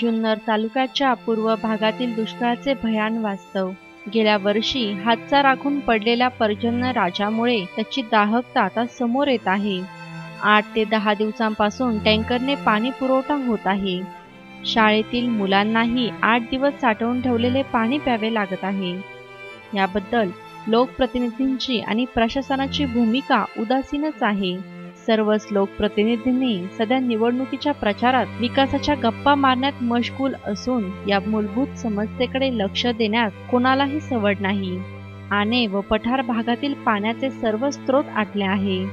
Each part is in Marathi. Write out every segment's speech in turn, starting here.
जुन्नर तालुक्याच्या पूर्व भागातील दुष्काळाचे भयान वास्तव. गेल्या वर्षी हातचा राखून पडलेल्या पर्जन्य राजामुळे त्याची दाहकता आता समोर येत आहे. आठ ते दहा दिवसांपासून टँकरने पाणी पुरवठा होत आहे. शाळेतील मुलांनाही आठ दिवस साठवून ठेवलेले पाणी प्यावे लागत आहे. याबद्दल लोकप्रतिनिधींची आणि प्रशासनाची भूमिका उदासीनच आहे. सर्वच लोकप्रतिनिधींनी सध्या निवडणुकीच्या प्रचारात विकासाच्या गप्पा मारण्यात मशगूल असून या मूलभूत समस्येकडे लक्ष देण्यास कोणालाही सवड नाही. आणे व पठार भागातील पाण्याचे सर्व स्रोत आटले आहे.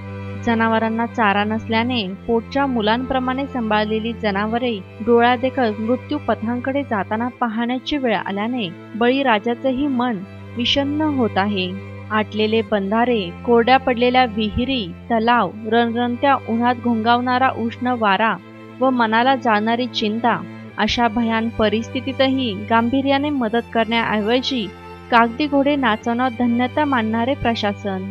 जनावरांना चारा नसल्याने पोटच्या मुलांप्रमाणे सांभाळलेली जनावरे डोळ्यादेखत मृत्यू पथांकडे जाताना पाहण्याची वेळ आल्याने बळीराजाचेही मन विषन्न होत आहे. आटलेले बंधारे कोरड्या पडलेल्या विहिरी तलाव रणरणत्या उन्हात घोंगावणारा उष्ण वारा व मनाला जाणारी चिंता अशा भयान परिस्थितीतही गांभीर्याने मदत करण्याऐवजी कागदी घोडे नाचवणं धन्यता मानणारे प्रशासन.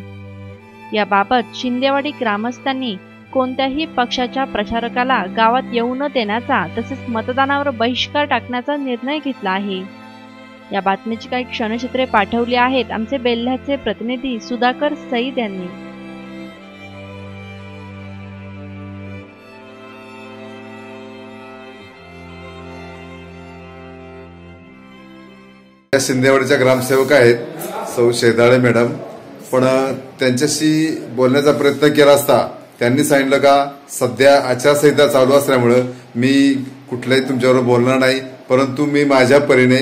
याबाबत शिंदेवाडी ग्रामस्थांनी कोणत्याही पक्षाच्या प्रचारकाला गावात येऊ न देण्याचा तसेच मतदानावर बहिष्कार टाकण्याचा निर्णय घेतला आहे. या बातमीची काही क्षणचित्रे पाठवली आहेत. आमचे बेल्ह्याचे प्रतिनिधी सुधाकर सईद यांनी. या शिंदेवाडीच्या ग्रामसेवक आहेत सौ शेदाळे मॅडम. पण त्यांच्याशी बोलण्याचा प्रयत्न केला असता त्यांनी सांगितलं का सध्या आचारसंहिता चालू असल्यामुळं मी कुठल्याही तुमच्याबरोबर बोलणार नाही परंतु मी माझ्या परीने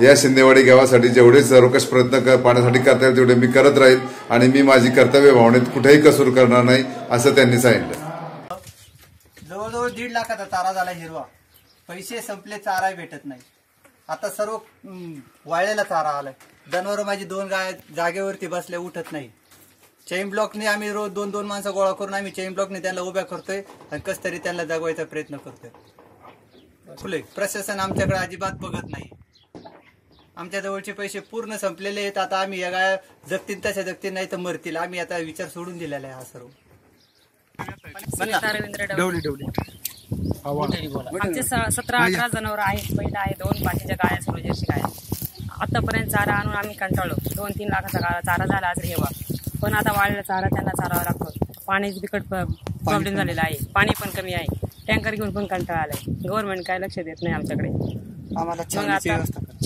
या शिंदेवाडी गावासाठी जेवढे सर्वकष प्रयत्न क- पाण्यासाठी करता येईल तेवढे मी करत राहील आणि मी माझी कर्तव्य भावनेत कुठेही कसूर करणार नाही असं त्यांनी सांगितलं. जवळजवळ दीड लाखाचा चारा झाला हिरवा. पैसे संपले चारा भेटत नाही. आता सर्व वाळलेला चारा आलाय. जनावर माझी दोन गाय जागेवरती बसले उठत नाही. चेन ब्लॉकने आम्ही रोज दोन दोन माणसं गोळा करून आम्ही चेन ब्लॉकने त्यांना उभ्या करतोय आणि कस तरी त्यांना जगवायचा प्रयत्न करतोय. फुले प्रशासन आमच्याकडे अजिबात बघत नाही. आमच्या जवळचे पैसे पूर्ण संपलेले आहेत. आता आम्ही या गाय जगतील तशा जगतील नाही तर मरतील. आम्ही आता विचार सोडून दिलेला आहे हा सर्व. आमचे सतरा अठरा जनावर आहेत. बैल आहे दोन पाठीच्या गाया सर्व जर्सी गाया आतापर्यंत चारा आणून आम्ही कंटाळलो. दोन तीन लाखाचा गा- चारा झाला. आज रेवा. पण आता वाढलेला चारा त्यांना चारावा लागतो. पाण्याची बिकट प्रॉब्लेम झालेला आहे. पाणी पण कमी आहे. टँकर घेऊन पण कंटाळा आलाय. गव्हर्नमेंट काय लक्ष देत नाही आमच्याकडे.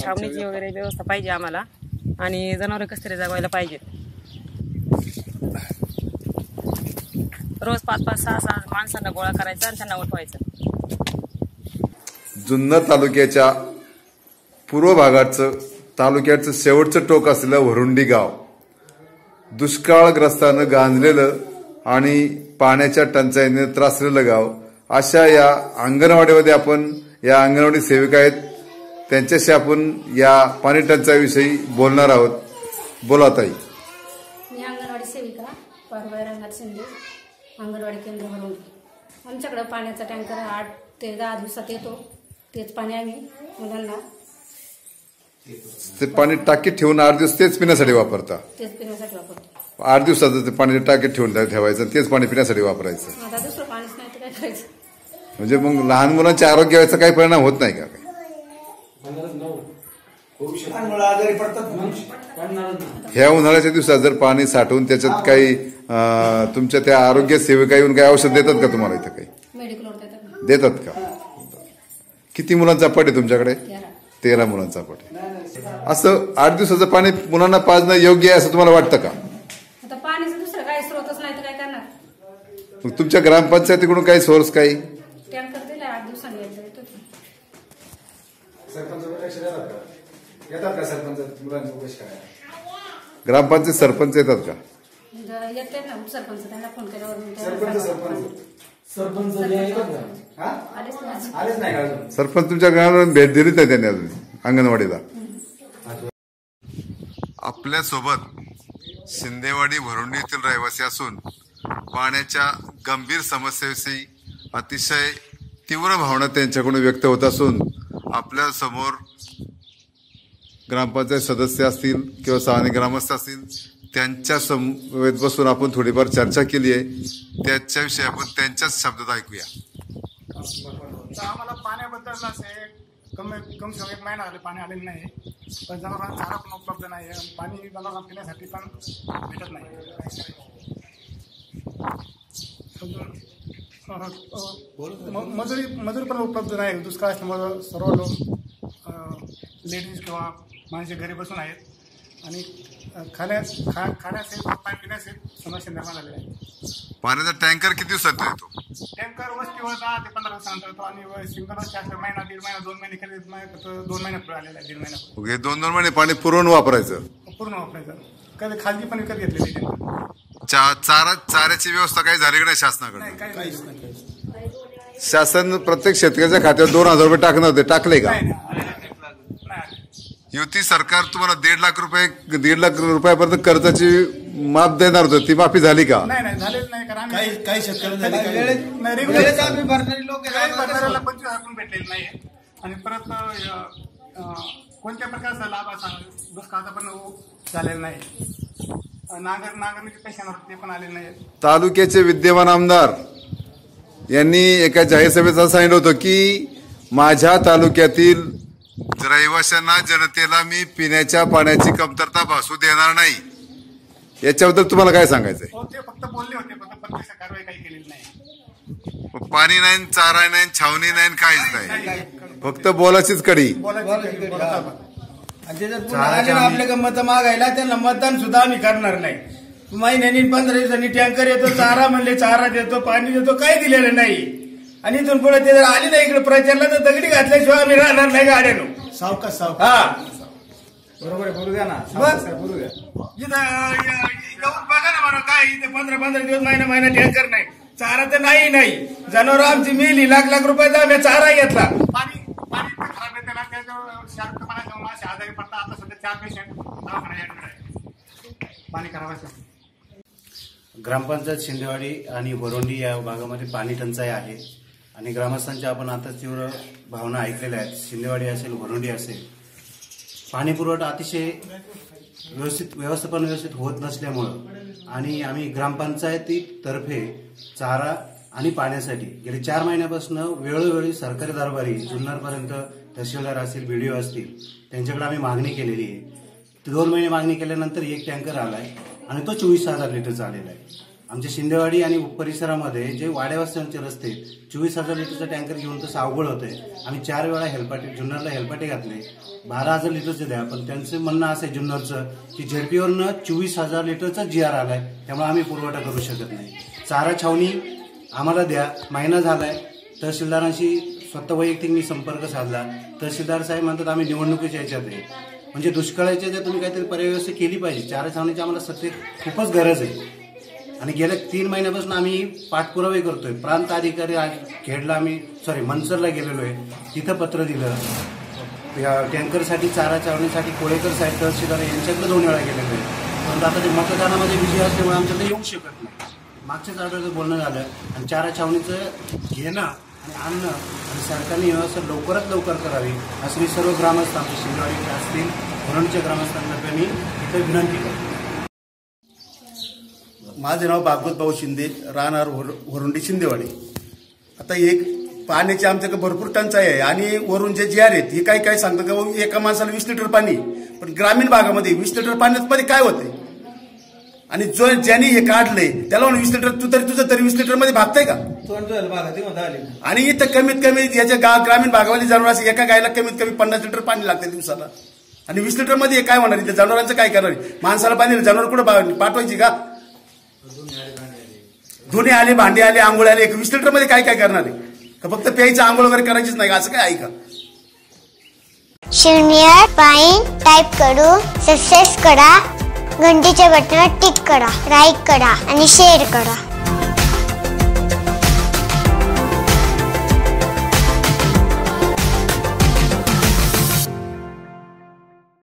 छावणीची वगैरे व्यवस्था पाहिजे आम्हाला. आणि जनावर कस तरी जगवायला पाहिजेत. रोज पाच पाच सहा सहा माणसांना गोळा करायचा आणि त्यांना उठवायचं. जुन्नर तालुक्याच्या पूर्व भागाचं तालुक्याचं शेवटचं टोक असलेलं वरुंडी गाव. दुष्काळग्रस्तानं गांजलेलं आणि पाण्याच्या टंचाईने त्रासलेलं गाव. अशा या अंगणवाडीमध्ये आपण या अंगणवाडी सेविका आहेत त्यांच्याशी आपण या पाणी टंचाईविषयी बोलणार आहोत. बोला ताई. मी अंगणवाडी सेविका पारबाई रंगात शिंदे अंगणवाडी केंद्र भरवली आमच्याकडं पाण्याचा टँकर आठ ते दहा दिवसात येतो. तेच पाणी आम्ही मुलांना ते पाणी टाकीत ठेवून आठ दिवस तेच पिण्यासाठी वापरता? तेच पिण्यासाठी वापरतो. आठ दिवसाचं ते पाणी टाकीत ठेवून ठेवायचं आणि तेच पाणी पिण्यासाठी वापरायचं. आता दुसरं पाणीच नाही तर काय करायचं? म्हणजे मग लहान मुलांच्या आरोग्याचा काही परिणाम होत नाही का? ह्या उन्हाळ्याच्या दिवसात जर पाणी साठवून त्याच्यात काही अं, तुमच्या त्या आरोग्य सेविका येऊन काही औषध देतात का तुम्हाला इथं काही? मेडिकलवर देतात देतात का? किती मुलांचा पट आहे तुमच्याकडे? तेरा. तेरा मुलांचा पट आहे. असं आठ दिवसाचं पाणी मुलांना पाजणं योग्य आहे असं तुम्हाला वाटतं का? आता पाणीचं दुसरं काही स्रोतच नाही तर काय करणार? मग तुमच्या ग्रामपंचायतीकडून काही सोर्स काही? टँकर येतात का सरपंच? मुलांची चौकशी करायला ग्रामपंचायत सरपंच येतात का? जर येते ना सरपंच त्यांना फोन केल्यावर मग ते सरपंच सरपंच. सरपंच जे येतात का हा? आलेच नाही अजून. आलेच नाही का अजून? सरपंच तुमच्या गावाला भेट दिलीच नाही त्यांनी अजून अंगणवाडीला. आपल्यासोबत शिंदेवाडी भरुंडी येथील रहिवासी असून पाण्याच्या गंभीर समस्येविषयी अतिशय तीव्र भावना त्यांच्याकडून व्यक्त होत असून आपल्यासमोर ग्रामपंचायत सदस्य असतील किंवा सहाने ग्रामस्थ असतील त्यांच्या समवेत बसून आपण थोडीफार चर्चा केली आहे. त्याच्याविषयी आपण त्यांच्याच शब्दात ऐकूया. तर आम्हाला पाण्याबद्दल कम कमी कमी सम एक महिना आले पाणी आलेलं नाही. पण जनावरांना चारा पण उपलब्ध नाही आहे. पाणी जनावरांना पिण्यासाठी पण भेटत नाही. मजुरी मजुरी पण उपलब्ध नाही. दुष्काळ असल्यामुळं सर्व लोक लेडीज किंवा माणसे घरी बसून आहेत. आणि अं, खाण्यास खा खाण्यासहित पाणी पिण्यासहित समस्या निर्माण झालेल्या आहेत. पाण्याचा टँकर किती दिवसात येतो? टँकर वस्तीवर दहा ते पंधरा दिवसानंतर येतो. आणि सिंगल वस्ती असल्या महिना दीड महिना दोन महिने तर दोन महिने पुढे आलेला आहे दीड महिना ओके दोन दोन महिने पाणी पुरवून वापरायचं. पूर्ण वापरायचं. कधी खाजगी पण विकत घेतलेली चारा चाऱ्याची व्यवस्था काही झाली की नाही शासनाकडे शासन प्रत्येक शेतकऱ्याच्या खात्यात दोन हजार रुपये टाकणार होते टाकले का. युती सरकार तुम्हाला दीड लाख रुपये दीड लाख रुपयापर्यंत कर्जाची माफ देणार होतं ती माफी झाली का? काही भेटलेले नाही आणि परत कोणत्या प्रकारचा लाभ असा दुष्काळाचा पण झालेला नाही. नांगर ते पण नाही तालुक्याचे विद्यमान आमदार यांनी एका जाहीर सभेत असं सांगितलं होतं की माझ्या तालुक्यातील रहिवाशांना जनतेला मी पिण्याच्या पाण्याची कमतरता भासू देणार नाही. याच्याबद्दल तुम्हाला काय सांगायचंय? हो ते फक्त बोलले होते फक्त प्रत्यक्ष कारवाई काही केलेली नाही. पाणी नाही चारा नाही छावणी नाही काहीच नाही. फक्त बोलाचीच कडी. बोलायची बोलायचं आणि ते जर पुन्हा आले ना आपल्याकडे मत मागायला त्यांना मतदान सुद्धा आम्ही करणार नाही. महिन्यानी पंधरा दिवसांनी टँकर येतो चारा म्हणले चारा देतो पाणी देतो काही दिलेलं नाही. आणि इथून पुढे ते जर आली नाही इकडे प्रचारला तर दगडी घातल्याशिवाय आम्ही राहणार नाही गाड्यानो. सावकाश सावकाश. हा. बरोबर आहे बोलू द्या ना. बस. बोलू द्या. इथं अं, येऊन बघा ना मला काय इथे पंधरा पंधरा दिवस महिना महिना टँकर नाही. चारा तर नाही नाही. जनावर आमची मिली लाख लाख रुपयाचा आम्ही चारा घेतला. आजारी आता सध्या चार पेशंट दवाखान्यात आहे पाणी ग्रामपंचायत शिंदेवाडी आणि वरोंडी या भागामध्ये पाणी टंचाई आहे आणि ग्रामस्थांच्या आपण आता तीव्र भावना ऐकलेल्या आहेत. शिंदेवाडी असेल वरोंडी असेल पाणी पुरवठा अतिशय व्यवस्थित व्यवस्थापन व्यवस्थित होत नसल्यामुळं आणि आम्ही ग्रामपंचायतीतर्फे चारा आणि पाण्यासाठी गेले चार महिन्यापासून वेळोवेळी सरकारी दरबारी जुन्नरपर्यंत तहसीलदार असतील बीडीओ असतील त्यांच्याकडे आम्ही मागणी केलेली आहे. दोन महिने मागणी केल्यानंतर एक टँकर आला आहे आणि तो चोवीस हजार लिटरचा आलेला आहे. आमच्या शिंदेवाडी आणि परिसरामध्ये जे वाड्यावस्त्यांचे रस्ते चोवीस हजार लिटरचा टँकर घेऊन तसं अवघड होते आम्ही चार वेळा हेल्पाटे जुन्नरला हेल्पाटे घातले. बारा हजार लिटरचे द्या पण त्यांचं म्हणणं असं आहे जुन्नरचं की झेडपीवरनं चोवीस हजार लिटरचा जी आर आलाय त्यामुळे आम्ही पुरवठा करू शकत नाही. चारा छावणी आम्हाला द्या महिना झालाय. तहसीलदारांशी स्वतः वैयक्तिक मी संपर्क साधला. तहसीलदार साहेब म्हणतात आम्ही निवडणुकीच्या याच्यात आहे. म्हणजे दुष्काळाच्या ज्या तुम्ही काहीतरी पर्याव्यवस्था केली पाहिजे. चारा छावणीची आम्हाला सत्य खूपच गरज आहे. आणि गेल्या तीन महिन्यापासून आम्ही पाठपुरावे करतोय. प्रांत अधिकारी खेडला आम्ही सॉरी मनसरला गेलेलो आहे. तिथं पत्र दिलं. या टँकरसाठी चारा चावणीसाठी कोळेकर साहेब तहसीलदार यांच्याकडे दोन वेळा गेलेलो आहे. परंतु आता ते मतदानामध्ये विजय असल्यामुळे आमच्याकडे येऊ शकत नाही. मागच्याच आठवड्याचं बोलणं झालं आणि चारा छावणीचं घेणं आणि आणणं. आणि सरकारने व्यवस्था लवकरात लवकर करावी असं मी सर्व ग्रामस्थ आमच्या शिंदेवाडीचे असतील भरणच्या ग्रामस्थांना मी इथं विनंती करतो. माझं नाव भागवत भाऊ शिंदे राहणार वरुंडी शिंदेवाडी. आता एक पाण्याची आमच्याकडे भरपूर टंचाई आहे आणि वरून जे जी आर आहेत हे काही काय सांगतात का एका माणसाला वीस लिटर पाणी पण ग्रामीण भागामध्ये वीस लिटर पाण्यात मध्ये काय होते आणि जो ज्यांनी हे काढलंय त्याला म्हणून वीस लिटर तू तरी तुझं तरी वीस लिटरमध्ये भागतंय का? आणि इथं कमीत कमी याच्या गाव ग्रामीण जनावर असे एका गायला कमीत कमी पन्नास लिटर पाणी लागते दिवसाला. आणि वीस लिटरमध्ये काय होणार? इथे जनावरांचं काय करणार माणसाला पाणी जनावर कुठं पाठवायची का? धुणे आले भांडे आले आंघोळ आले एक वीस लिटरमध्ये काय काय करणार आहे? का फक्त प्यायचं आंघोळ वगैरे करायचीच नाही असं काय ऐका शून्य पाईन टाईप करून सक्सेस करा. घंटीच्या बटनात टिक करा लाईक करा आणि शेअर करा.